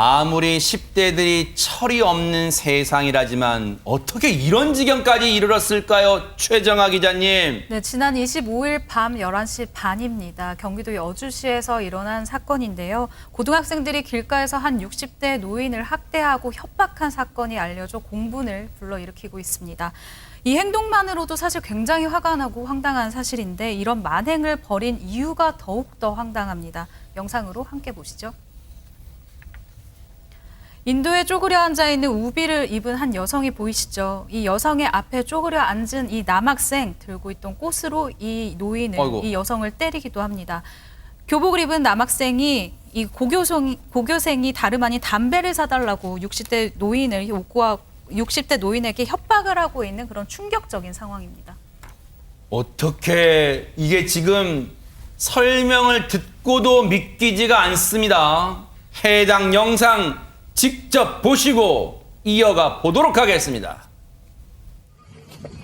아무리 10대들이 철이 없는 세상이라지만 어떻게 이런 지경까지 이르렀을까요? 최정아 기자님. 네, 지난 25일 밤 11시 반입니다. 경기도 여주시에서 일어난 사건인데요. 고등학생들이 길가에서 한 60대 노인을 학대하고 협박한 사건이 알려져 공분을 불러일으키고 있습니다. 이 행동만으로도 사실 굉장히 화가 나고 황당한 사실인데 이런 만행을 벌인 이유가 더욱더 황당합니다. 영상으로 함께 보시죠. 인도에 쪼그려 앉아 있는 우비를 입은 한 여성이 보이시죠? 이 여성의 앞에 쪼그려 앉은 이 남학생 들고 있던 꽃으로 이 노인을 아이고. 이 여성을 때리기도 합니다. 교복을 입은 남학생이 이 고교생 고교생이 다름 아닌 담배를 사달라고 60대 노인을 욕구하 60대 노인에게 협박을 하고 있는 그런 충격적인 상황입니다. 어떻게 이게 지금 설명을 듣고도 믿기지가 않습니다. 해당 영상 직접 보시고 이어가 보도록 하겠습니다.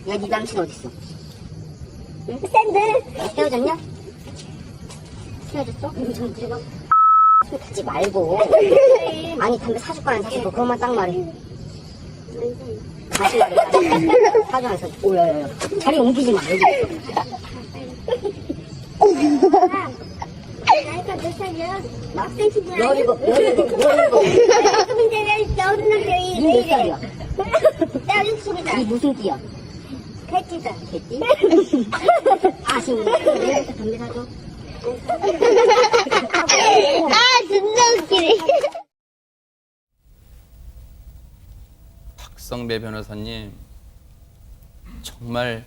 야, 네 남친 어딨어? 응? 샌들! 헤어졌냐? 헤어졌어? 응, 좀 그리고 술 타지 말고 아니 담배 사줄 거는 사줄 거 그것만 딱 말해 다시 말해 사줄 오야야야 자리 옮기지 마 여기 나이가 몇 살이야? 학생 친구야. 열이고 열이고 열이고 근데 왜니몇 살이야? 나 육십이다. 니 무슨 띠야? 패치다. 개띠? 거 담배 사줘 아, 진짜 웃기네. 박성배 변호사님 정말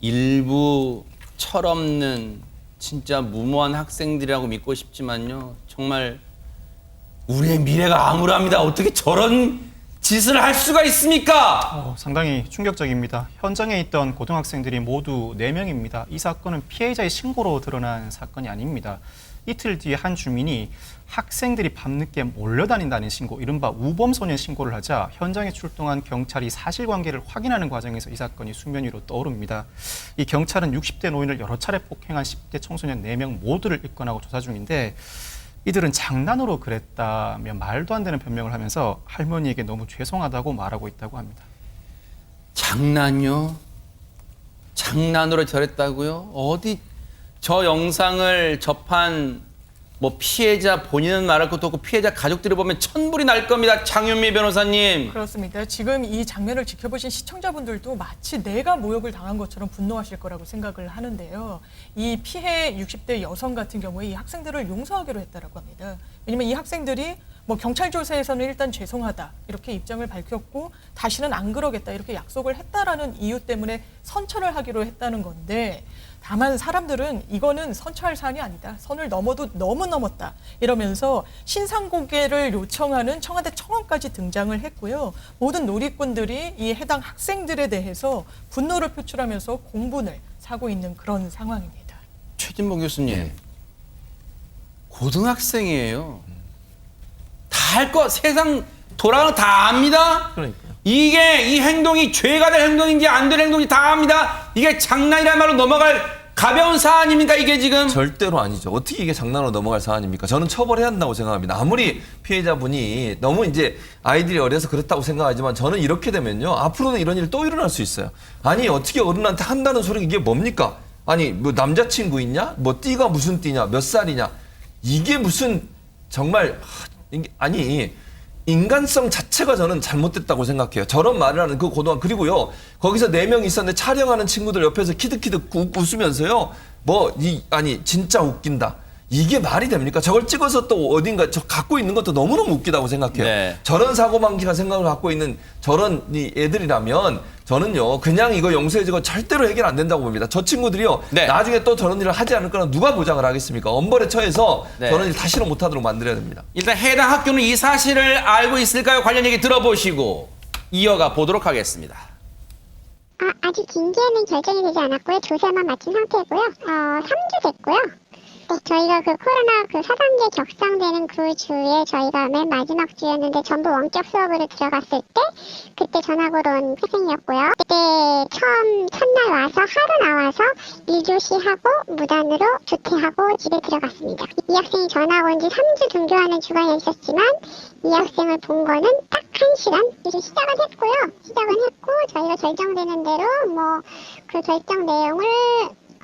일부 철없는 진짜 무모한 학생들이라고 믿고 싶지만요 정말 우리의 미래가 암울합니다 어떻게 저런 짓을 할 수가 있습니까 어, 상당히 충격적입니다. 현장에 있던 고등학생들이 모두 4명입니다. 이 사건은 피해자의 신고로 드러난 사건이 아닙니다. 이틀 뒤에 한 주민이 학생들이 밤늦게 몰려다닌다는 신고, 이른바 우범소년 신고를 하자 현장에 출동한 경찰이 사실관계를 확인하는 과정에서 이 사건이 수면 위로 떠오릅니다. 이 경찰은 60대 노인을 여러 차례 폭행한 10대 청소년 4명 모두를 입건하고 조사 중인데 이들은 장난으로 그랬다며 말도 안 되는 변명을 하면서 할머니에게 너무 죄송하다고 말하고 있다고 합니다. 장난요? 장난으로 저랬다고요? 어디 저 영상을 접한 뭐 피해자 본인은 말할 것도 없고 피해자 가족들이 보면 천불이 날 겁니다. 장윤미 변호사님. 그렇습니다. 지금 이 장면을 지켜보신 시청자분들도 마치 내가 모욕을 당한 것처럼 분노하실 거라고 생각을 하는데요. 이 피해 60대 여성 같은 경우에 이 학생들을 용서하기로 했다라고 합니다. 왜냐면 이 학생들이 뭐 경찰 조사에서는 일단 죄송하다 이렇게 입장을 밝혔고 다시는 안 그러겠다 이렇게 약속을 했다라는 이유 때문에 선처를 하기로 했다는 건데 다만 사람들은 이거는 선처할 사안이 아니다. 선을 넘어도 너무 넘었다. 이러면서 신상공개를 요청하는 청와대 청원까지 등장을 했고요. 모든 놀이꾼들이 이 해당 학생들에 대해서 분노를 표출하면서 공분을 사고 있는 그런 상황입니다. 최진봉 교수님. 고등학생이에요. 다할거 세상 돌아가는 거 다 압니다. 그러니까요. 이게 이 행동이 죄가 될 행동인지 안 될 행동인지 다 압니다. 이게 장난이란 말로 넘어갈 가벼운 사안입니까 이게 지금? 절대로 아니죠. 어떻게 이게 장난으로 넘어갈 사안입니까? 저는 처벌해야 한다고 생각합니다. 아무리 피해자분이 너무 이제 아이들이 어려서 그랬다고 생각하지만 저는 이렇게 되면요. 앞으로는 이런 일이 또 일어날 수 있어요. 아니, 어떻게 어른한테 한다는 소리가 이게 뭡니까? 아니, 뭐 남자친구 있냐? 뭐 띠가 무슨 띠냐? 몇 살이냐? 이게 무슨 정말 아니 인간성 자체가 저는 잘못됐다고 생각해요. 저런 말을 하는 그 고등학 그리고요 거기서 네 명 있었는데 촬영하는 친구들 옆에서 키득키득 우- 웃으면서요 뭐 이 아니 진짜 웃긴다. 이게 말이 됩니까? 저걸 찍어서 또 어딘가 저 갖고 있는 것도 너무너무 웃기다고 생각해요. 네. 저런 사고방식한 생각을 갖고 있는 저런 이 애들이라면 저는요 그냥 이거 용서해주고 절대로 해결 안 된다고 봅니다. 저 친구들이요 네. 나중에 또 저런 일을 하지 않을 거는 누가 보장을 하겠습니까? 엄벌에 처해서 네. 저런 일 다시는 못하도록 만들어야 됩니다. 일단 해당 학교는 이 사실을 알고 있을까요? 관련 얘기 들어보시고 이어가 보도록 하겠습니다. 아, 아직 징계는 결정이 되지 않았고요. 조사만 마친 상태고요. 어, 3주 됐고요. 네, 저희가 그 코로나 그 4단계 격상되는 그 주에 저희가 맨 마지막 주였는데 전부 원격 수업으로 들어갔을 때 그때 전학으로 온 학생이었고요. 그때 처음 첫날 와서 하루 나와서 1교시 하고 무단으로 조퇴하고 집에 들어갔습니다. 이 학생이 전학 온 지 3주 등교하는 주간에 있었지만 이 학생을 본 거는 딱 한시간 이제 시작은 했고요. 시작은 했고 저희가 결정되는 대로 뭐 그 결정 내용을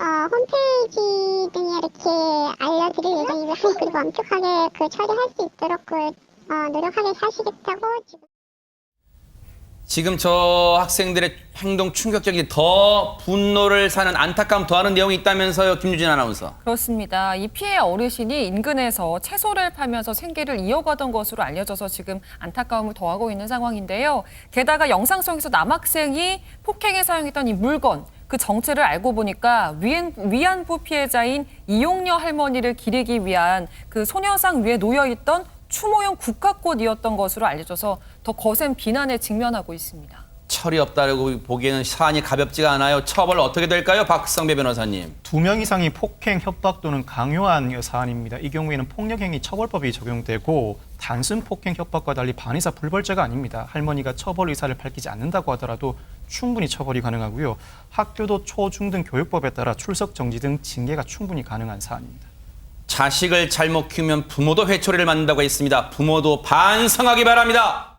어, 홈페이지 등에 이렇게 알려드릴 예정이고요. 그리고 엄격하게 그 처리할 수 있도록 그 어, 노력하게 하시겠다고 지금. 지금 저 학생들의 행동 충격적인 더 분노를 사는 안타까움 더하는 내용이 있다면서요, 김유진 아나운서. 그렇습니다. 이 피해 어르신이 인근에서 채소를 팔면서 생계를 이어가던 것으로 알려져서 지금 안타까움을 더하고 있는 상황인데요. 게다가 영상 속에서 남학생이 폭행에 사용했던 이 물건, 그 정체를 알고 보니까 위안, 위안부 피해자인 이용녀 할머니를 기리기 위한 그 소녀상 위에 놓여 있던 추모용 국화꽃이었던 것으로 알려져서 더 거센 비난에 직면하고 있습니다. 철이 없다고 보기에는 사안이 가볍지가 않아요. 처벌 어떻게 될까요, 박성배 변호사님? 두 명 이상이 폭행, 협박 또는 강요한 사안입니다. 이 경우에는 폭력행위 처벌법이 적용되고 단순 폭행, 협박과 달리 반의사 불벌죄가 아닙니다. 할머니가 처벌 의사를 밝히지 않는다고 하더라도 충분히 처벌이 가능하고요. 학교도 초중등 교육법에 따라 출석 정지 등 징계가 충분히 가능한 사안입니다. 자식을 잘못 키우면 부모도 회초리를 맞는다고 했습니다. 부모도 반성하기 바랍니다.